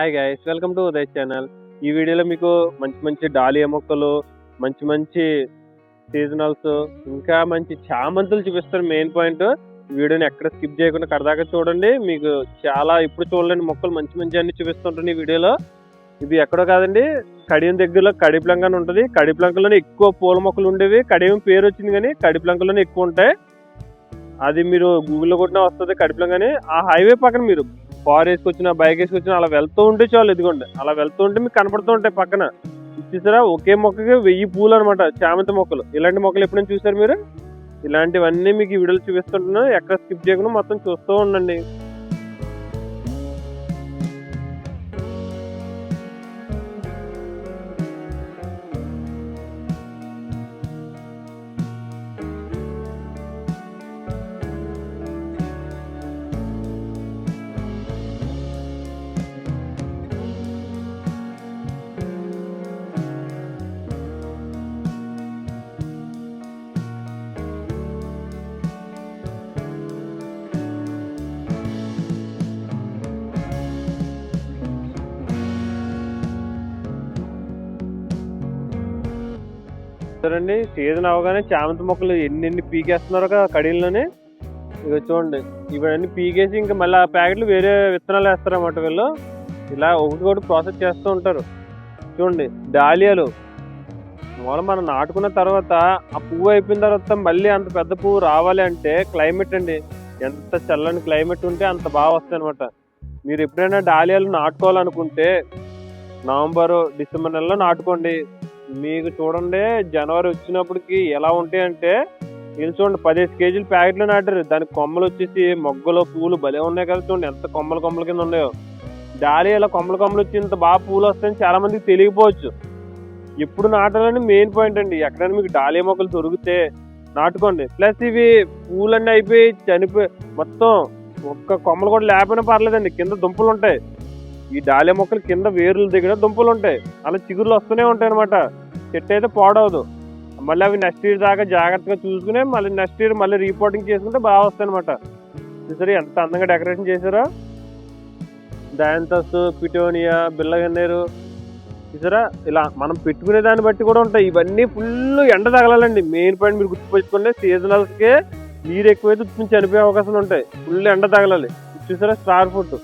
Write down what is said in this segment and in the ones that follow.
Hi guys welcome to Uday channel ఈ వీడియోలో మీకు మంచి మంచి డాలియా మొక్కలు మంచి మంచి సీజనల్స్ ఇంకా మంచి చామంతులు చూపిస్తాను మెయిన్ పాయింట్ వీడియోని ఎక్కడ స్కిప్ చేయకుండా కడదాకా చూడండి. మీకు చాలా ఇప్పుడు చూడలేని మొక్కలు మంచి మంచి అన్ని చూపిస్తుంటాను ఈ వీడియోలో ఇది ఎక్కడో కాదండి కడియం దగ్గరలో కడిప్లంక అని ఉంటుంది. కడిప్లంకలోనే ఎక్కువ పూల మొక్కలు ఉండేవి. కడియం పేరు వచ్చింది కానీ కడిప్లంకలోనే ఎక్కువ ఉంటాయి. అది మీరు గూగుల్లో కొట్టినా వస్తుంది కడిప్లంక ఆ హైవే పక్కన మీరు కార్ వేసుకొచ్చినా బైక్ వేసుకొచ్చినా అలా వెళ్తూ ఉంటే చాలు ఇదిగోండి. అలా వెళ్తూ ఉంటే మీకు కనపడుతూ ఉంటాయి పక్కన. చూసారా ఒకే మొక్కకి వెయ్యి పూలు అనమాట చామంతి మొక్కలు. ఇలాంటి మొక్కలు ఎప్పుడైనా చూసారు మీరు? ఇలాంటివన్నీ మీకు ఈ వీడియోలు చూపిస్తుంటున్నాను. ఎక్కడ స్కిప్ చేయకుండా మొత్తం చూస్తూ ఉండండి. చూడండి సీజన్ అవగానే చామంతి మొక్కలు ఎన్ని ఎన్ని పీకేస్తున్నారో కదా కడీల్లోనే. ఇక చూడండి. ఇవన్నీ పీకేసి ఇంకా మళ్ళీ ఆ ప్యాకెట్లు వేరే విత్తనాలు వేస్తారన్నమాట వీళ్ళు. ఇలా ఒకటి ఒకటి ప్రాసెస్ చేస్తూ ఉంటారు. చూడండి డాలియాలు. మూల మనం నాటుకున్న తర్వాత ఆ పువ్వు అయిపోయిన తర్వాత మళ్ళీ అంత పెద్ద పువ్వు రావాలి అంటే క్లైమేట్ అండి. ఎంత చల్లని క్లైమేట్ ఉంటే అంత బాగా వస్తాయి అనమాట మీరు ఎప్పుడైనా డాలియాలు నాటుకోవాలనుకుంటే నవంబర్ డిసెంబర్ నెలలో నాటుకోండి. మీకు చూడండి జనవరి వచ్చినప్పటికి ఎలా ఉంటాయి అంటే వీళ్ళు చూడండి పదిహేను కేజీలు ప్యాకెట్లు నాటారు. దానికి కొమ్మలు వచ్చేసి మొగ్గలు పూలు భలే ఉన్నాయి కదా చూడండి. ఎంత కొమ్మలు కొమ్మల కింద ఉన్నాయో. డాలియాలో కొమ్మలు కొమ్మలు వచ్చి ఇంత బాగా పూలు వస్తాయని చాలా మందికి తెలియకపోవచ్చు. ఎప్పుడు నాటాలని మెయిన్ పాయింట్ అండి. ఎక్కడైనా మీకు డాలియా మొక్కలు దొరికితే నాటుకోండి. ప్లస్ ఇవి పూలన్నీ అయిపోయి చనిపోయి మొత్తం ఒక్క కొమ్మలు కూడా లేకపోయినా పర్లేదండి. కింద దుంపలు ఉంటాయి. ఈ డాలే మొక్కలు కింద వేర్ల దగ్గర దుంపలు ఉంటాయి. అలా చిగుర్లు వస్తూనే ఉంటాయి అనమాట చెట్టు అయితే పాడవదు. మళ్ళీ అవి నెక్స్ట్ ఇయర్ దాకా జాగ్రత్తగా చూసుకుని మళ్ళీ నెక్స్ట్ ఇయర్ మళ్ళీ రిపోర్టింగ్ చేసుకుంటే బాగా వస్తాయి అనమాట చూసారు ఎంత అందంగా డెకరేషన్ చేశారో? డయాంతస్ పిటోనియా బిల్లగన్నేరు చూసారా? ఇలా మనం పెట్టుకునే దాన్ని బట్టి కూడా ఉంటాయి. ఇవన్నీ ఫుల్ ఎండ తగలాలండి. మెయిన్ పాయింట్ మీరు గుర్తుపెట్టుకోండి సీజనల్స్కే నీరు ఎక్కువైతే చనిపోయే అవకాశాలు ఉంటాయి. ఫుల్ ఎండ తగలాలి. చూసారా? స్టార్ ఫుడ్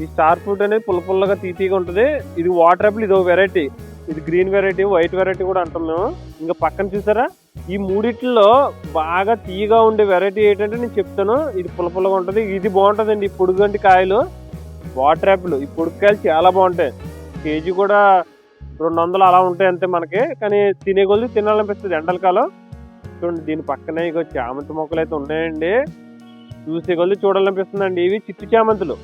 ఈ స్టార్ ఫ్రూట్ అనేది పుల్ల పుల్లగా తీతీగా ఉంటుంది. ఇది వాటర్ యాపిల్ ఇది ఒక వెరైటీ ఇది గ్రీన్ వెరైటీ వైట్ వెరైటీ కూడా అంటాం మేము. ఇంకా పక్కన చూసారా? ఈ మూడిట్లో బాగా తీయగా ఉండే వెరైటీ ఏంటంటే నేను చెప్తాను. ఇది పుల్ల పుల్లగా ఉంటుంది. ఇది బాగుంటుందండి. ఈ పొడుగంటి కాయలు. వాటర్ యాపిల్ ఈ పొడుకాయలు చాలా బాగుంటాయి. కేజీ కూడా రెండు వందలు అలా ఉంటాయి అంతే మనకి. కానీ తినే కొద్ది తినాలనిపిస్తుంది ఎండలకాలం చూడండి దీని పక్కనే ఇక చామంతి మొక్కలు అయితే ఉన్నాయండి. చూసే కొద్ది చూడాలనిపిస్తుందండి. ఇవి చిట్టు చామంతులు.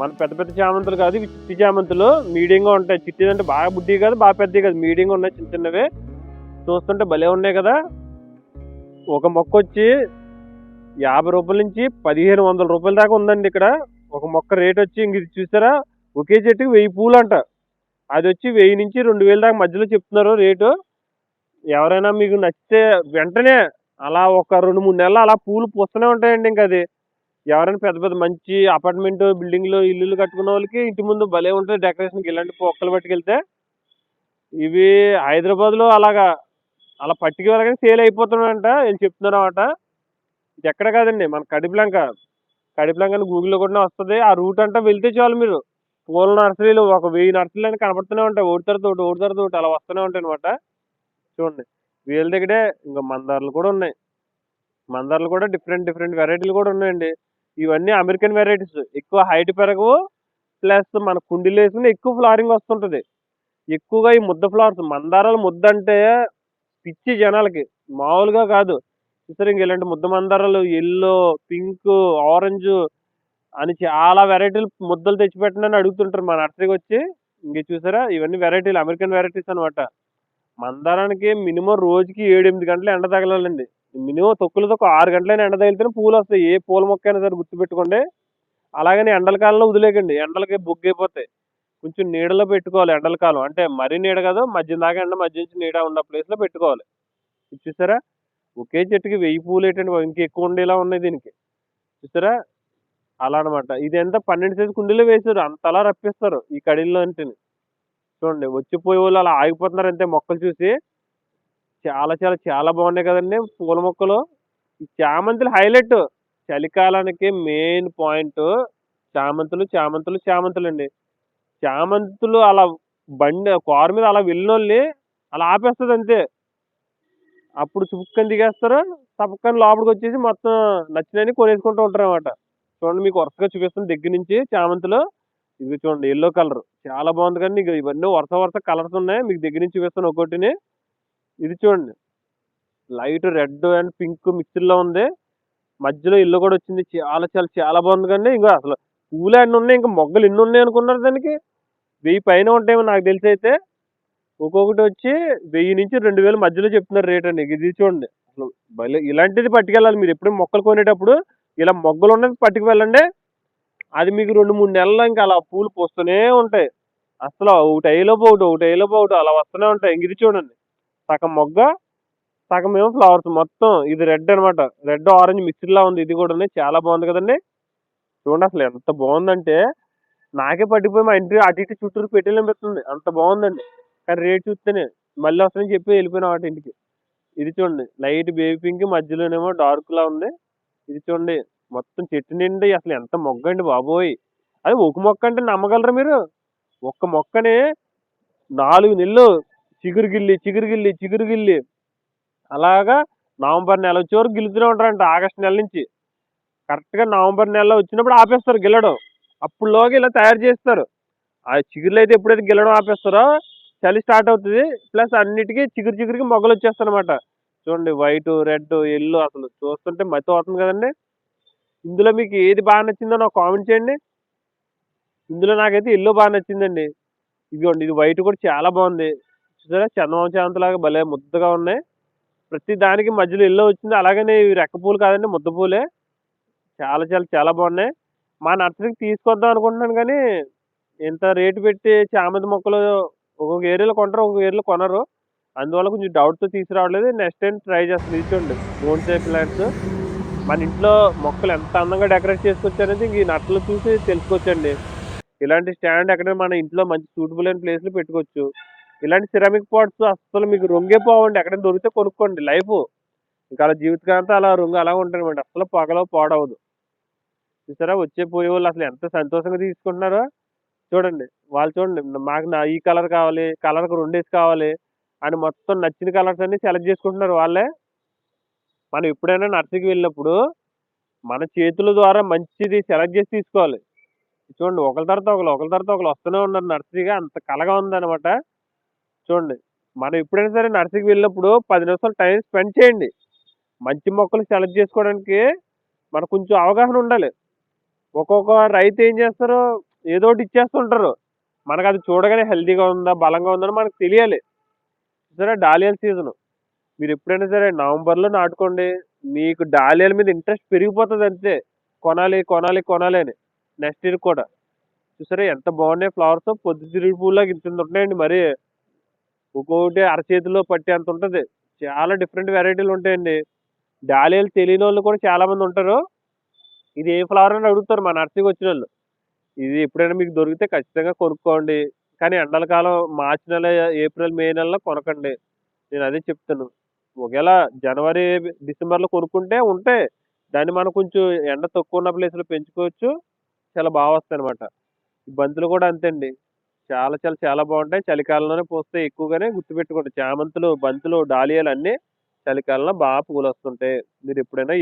మన పెద్ద పెద్ద చామంతులు కాదు ఇవి చిట్టి చామంతులు. మీడియంగా ఉంటాయి. చిట్టి అంటే బాగా బుద్ధి కాదు బాగా పెద్దవి కాదు. మీడియంగా ఉన్నాయి చిన్న చిన్నవి. చూస్తుంటే భలే ఉన్నాయి కదా. ఒక మొక్క వచ్చి యాభై రూపాయల నుంచి పదిహేను వందల రూపాయల దాకా ఉందండి ఇక్కడ. ఒక మొక్క రేట్ వచ్చి ఇంక ఇది చూసారా? ఒకే చెట్టుకి వెయ్యి పూలు అంట. అది వచ్చి వెయ్యి నుంచి రెండు వేల దాకా మధ్యలో చెప్తున్నారు రేటు. ఎవరైనా మీకు నచ్చితే వెంటనే అలా ఒక రెండు మూడు నెలలు అలా పూలు పూస్తూనే ఉంటాయండి ఇంకా అది. ఎవరైనా పెద్ద పెద్ద మంచి అపార్ట్మెంట్ బిల్డింగ్లు ఇల్లులు కట్టుకున్న వాళ్ళకి ఇంటి ముందు భలే ఉంటుంది డెకరేషన్కి. ఇలాంటి పొక్కలు పట్టుకెళ్తే ఇవి హైదరాబాద్లో అలాగా అలా పట్టుకు వెళ్ళగానే సేల్ అయిపోతున్నాయంట. వీళ్ళు చెప్తున్నారన్నమాట ఇది ఎక్కడ కాదండి మన కడిపిలంక. కడిప్లంక అని గూగుల్లో కూడా వస్తుంది. ఆ రూట్ అంతా వెళ్తే చాలు మీరు. పూల నర్సరీలు ఒక వెయ్యి నర్సరీలు అని కనపడుతూనే ఉంటాయి. ఒకటి తర్వాత ఒకటి ఒకటి తర్వాత ఒకటి అలా వస్తూనే ఉంటాయి అనమాట చూడండి వీళ్ళ దగ్గరే ఇంకా మందార్లు కూడా ఉన్నాయి. మందార్లు కూడా డిఫరెంట్ డిఫరెంట్ వెరైటీలు కూడా ఉన్నాయండి. ఇవన్నీ అమెరికన్ వెరైటీస్ ఎక్కువ హైట్ పెరగవు. ప్లస్ మన కుండీలు వేసుకుని ఎక్కువ ఫ్లవరింగ్ వస్తుంటుంది. ఎక్కువగా ఈ ముద్ద ఫ్లవర్స్ మందారాలు ముద్ద అంటే పిచ్చి జనాలకి. మామూలుగా కాదు. చూసారు ఇంక ఇలాంటి ముద్ద మందారాలు ఎల్లో పింక్ ఆరెంజ్ అని చాలా వెరైటీలు ముద్దలు తెచ్చిపెట్టండి అని అడుగుతుంటారు మా నర్సరీకి వచ్చి. ఇంక చూసారా? ఇవన్నీ వెరైటీలు అమెరికన్ వెరైటీస్ అనమాట మందారానికి మినిమం రోజుకి ఏడు ఎనిమిది గంటలు ఎండ తగలాలండి. మినిమం తొక్కులతో ఒక ఆరు గంటలైనా ఎండ తగిలితేనే పూలు వస్తాయి. ఏ పూల మొక్క అయినా సరే గుర్తుపెట్టుకోండి. అలాగని ఎండల కాలంలో వదిలేకండి ఎండలకి బొగ్గైపోతాయి. కొంచెం నీడలో పెట్టుకోవాలి ఎండల కాలం. అంటే మరీ నీడ కాదు మధ్య దాకా ఎండ మధ్య నుంచి నీడ ఉన్న ప్లేస్లో పెట్టుకోవాలి. ఇది చూసారా? ఒకే చెట్టుకి వెయ్యి పూలు ఏంటండి ఇంకా ఎక్కువ ఉండేలా ఉన్నాయి దీనికి. చూసారా? అలా అనమాట ఇది ఎంత? పన్నెండు సైజు కుండీలో వేసారు అంతలా రప్పిస్తారు ఈ కడీల్లో అంటే చూడండి వచ్చిపోయే వాళ్ళు అలా ఆగిపోతున్నారు అంతే మొక్కలు చూసి. చాలా చాలా చాలా బాగున్నాయి కదండి పూల మొక్కలు. ఈ చామంతులు హైలైట్. చలికాలానికి మెయిన్ పాయింట్ చామంతులు చామంతులు చామంతులు అండి. చామంతులు అలా బండి కారు మీద అలా వెళ్ళినోళ్ళని అలా ఆపేస్తుంది అంతే. అప్పుడు చుక్కని దిగేస్తారు తప్పకని లోపలికి వచ్చేసి మొత్తం నచ్చినవి కొనేసుకుంటూ ఉంటారు అనమాట చూడండి మీకు వరుసగా చూపిస్తాను దగ్గర నుంచి చామంతులు. ఇవి చూడండి ఎల్లో కలర్ చాలా బాగుంది కానీ ఇక ఇవన్నీ వరుస వరుస కలర్స్ ఉన్నాయి. మీకు దగ్గర నుంచి చూపిస్తాను ఒక్కొక్కటిని. ఇది చూడండి. లైట్ రెడ్ అండ్ పింక్ మిక్స్డ్లో ఉంది. మధ్యలో ఇల్లు కూడా వచ్చింది. చాలా చాలా చాలా బాగుంది కానీ ఇంకా అసలు పూలు అన్నీ ఉన్నాయి. ఇంకా మొగ్గలు ఎన్ని ఉన్నాయి అనుకున్నారు దానికి? వెయ్యి పైన ఉంటాయేమో నాకు తెలిసి అయితే. ఒక్కొక్కటి వచ్చి వెయ్యి నుంచి రెండు వేల మధ్యలో చెప్తున్నారు రేట్ అండి. ఇది చూడండి. అసలు ఇలాంటిది పట్టుకెళ్ళాలి మీరు ఎప్పుడు మొక్కలు కొనేటప్పుడు. ఇలా మొగ్గలు ఉన్నది పట్టుకు వెళ్ళండి. అది మీకు రెండు మూడు నెలలు ఇంకా అలా పూలు పోస్తూనే ఉంటాయి. అసలు ఒకటి అయ్యేలోపు ఒకటి ఒకటి అయ్యేలోపు ఒకటి అలా వస్తూనే ఉంటాయి. ఇంక ఇది చూడండి. సగం మొగ్గ సగం ఏమో ఫ్లవర్స్ మొత్తం. ఇది రెడ్ అనమాట రెడ్ ఆరెంజ్ మిక్స్డ్లా ఉంది. ఇది కూడా చాలా బాగుంది కదండి. చూడండి అసలు ఎంత బాగుందంటే నాకే పట్టిపోయి మా ఇంటి అటు ఇటు చుట్టూరు పెట్టేలనిపిస్తుంది అంత బాగుందండి. కానీ రేట్ చూస్తేనే మళ్ళీ వస్తానని చెప్పి వెళ్ళిపోయినా వాటి ఇంటికి. ఇది చూడండి. లైట్ బేబీ పింక్ మధ్యలోనేమో డార్క్లా ఉంది. ఇది చూడండి. మొత్తం చెట్టు నిండి అసలు ఎంత మొగ్గ అండి బాబోయ్. అది ఒక మొక్క అంటే నమ్మగలరా మీరు? ఒక్క మొక్కని నాలుగు నెలలు చిగురు గిల్లి చిగురు గిల్లి చిగురు గిల్లి అలాగా నవంబర్ నెల వచ్చే వరకు గిల్లుతూనే ఉంటారంట ఆగస్టు నెల నుంచి. కరెక్ట్గా నవంబర్ నెలలో వచ్చినప్పుడు ఆపేస్తారు గిల్లడం. అప్పుడులోగా ఇలా తయారు చేస్తారు. ఆ చిగురులు అయితే ఎప్పుడైతే గిల్లడం ఆపేస్తారో చలి స్టార్ట్ అవుతుంది. ప్లస్ అన్నిటికీ చిగురు చిగురికి మొగ్గలు వచ్చేస్తాయి అనమాట చూడండి వైట్ రెడ్ ఎల్లో అసలు చూస్తుంటే మతి అవుతుంది కదండి. ఇందులో మీకు ఏది బాగా నచ్చిందో నాకు కామెంట్ చేయండి. ఇందులో నాకైతే ఎల్లో బాగా నచ్చిందండి. ఇదిగోండి ఇది వైట్ కూడా చాలా బాగుంది. చూసారా? చందమామ చాంతలాగా భలే ముద్దగా ఉన్నాయి. ప్రతి దానికి మధ్యలో ఎల్లో వచ్చింది. అలాగనే ఇవి రెక్క పూలు కాదండి ముద్ద పూలే. చాలా చాలా చాలా బాగున్నాయి. మా నర్సరీకి తీసుకొద్దాం అనుకుంటున్నాను కానీ ఇంత రేటు పెట్టి చామంతి మొక్కలు ఒక్కొక్క ఏరియాలో కొంటారు ఒక్కొక్క ఏరియాలో కొనరు. అందువల్ల కొంచెం డౌట్తో తీసుకురావట్లేదు. నెక్స్ట్ టైం ట్రై చేస్తాను. ఇది చూడండి బోన్ సేఫ్ ప్లాంట్స్ మన ఇంట్లో మొక్కలు ఎంత అందంగా డెకరేట్ చేసుకొచ్చారనేది ఇంక ఈ నర్సరీలో చూసి తెలుసుకోవచ్చండి. ఇలాంటి స్టాండ్ ఎక్కడ మన ఇంట్లో మంచి సూటబుల్ అయిన ప్లేస్లో పెట్టుకోవచ్చు. ఇలాంటి సిరామిక్ పాట్స్ అస్సలు మీకు రొంగే పోవండి. ఎక్కడైనా దొరికితే కొనుక్కోండి లైఫ్. ఇంకా అలా జీవితకాంతం అలా రొంగు అలా ఉంటాయన్నమాట అసలు పగలవు పాడవదు. చూసారా? వచ్చే పోయే వాళ్ళు అసలు ఎంత సంతోషంగా తీసుకుంటున్నారో? చూడండి. వాళ్ళు చూడండి. మాకు నా ఈ కలర్ కావాలి కలర్కి రెండేసి కావాలి అని మొత్తం నచ్చిన కలర్స్ అన్ని సెలెక్ట్ చేసుకుంటున్నారు వాళ్ళే. మనం ఎప్పుడైనా నర్సరీకి వెళ్ళినప్పుడు మన చేతుల ద్వారా మంచిది సెలెక్ట్ చేసి తీసుకోవాలి. చూడండి ఒకరి తర్వాత ఒకరు ఒకరి తర్వాత ఒకరు వస్తూనే ఉన్నారు నర్సరీగా అంత కలగా ఉందన్నమాట. చూడండి మనం ఎప్పుడైనా సరే నర్సరీకి వెళ్ళినప్పుడు పది నిమిషాలు టైం స్పెండ్ చేయండి. మంచి మొక్కలు సెలెక్ట్ చేసుకోవడానికి మనకు కొంచెం అవగాహన ఉండాలి. ఒక్కొక్క రైతు ఏం చేస్తారు ఏదో ఒకటి ఇచ్చేస్తుంటారు. మనకు అది చూడగానే హెల్తీగా ఉందా బలంగా ఉందని మనకు తెలియాలి. సరే డాలియల్ సీజన్. మీరు ఎప్పుడైనా సరే నవంబర్లో నాటుకోండి. మీకు డాలియాల మీద ఇంట్రెస్ట్ పెరిగిపోతుంది అంతే. కొనాలి కొనాలి కొనాలి అని. నెక్స్ట్ ఇయర్ కూడా. చూసారా ఎంత బాగున్నాయి ఫ్లవర్స్. పొద్దుతిరుగుడు పూలాగా ఇంత ఉంటాయండి మరి. ఒక్కొక్కటి అరచేతిలో పట్టే అంత ఉంటుంది. చాలా డిఫరెంట్ వెరైటీలు ఉంటాయండి. డాలియాలు తెలియని వాళ్ళు కూడా చాలామంది ఉంటారు. ఇది ఏ ఫ్లవర్ అని అడుగుతారు మా నర్సరీకి వచ్చిన వాళ్ళు ఇది ఎప్పుడైనా మీకు దొరికితే ఖచ్చితంగా కొనుక్కోండి. కానీ ఎండల కాలం మార్చి నెల ఏప్రిల్ మే నెలలో కొనకండి. నేను అదే చెప్తాను ఒకవేళ జనవరి డిసెంబర్లో కొనుక్కుంటే ఉంటాయి దాన్ని మనం కొంచెం ఎండ తక్కువ ఉన్న ప్లేస్లో పెంచుకోవచ్చు. చాలా బాగా వస్తాయి అనమాట బంతులు కూడా అంతే అండి చాలా చాలా చాలా బాగుంటాయి. చలికాలంలోనే పూస్తాయి ఎక్కువగానే గుర్తుపెట్టుకోండి. చామంతులు బంతులు డాలియాలు అన్నీ చలికాలంలో బాగా పూలు వస్తుంటాయి. మీరు ఎప్పుడైనా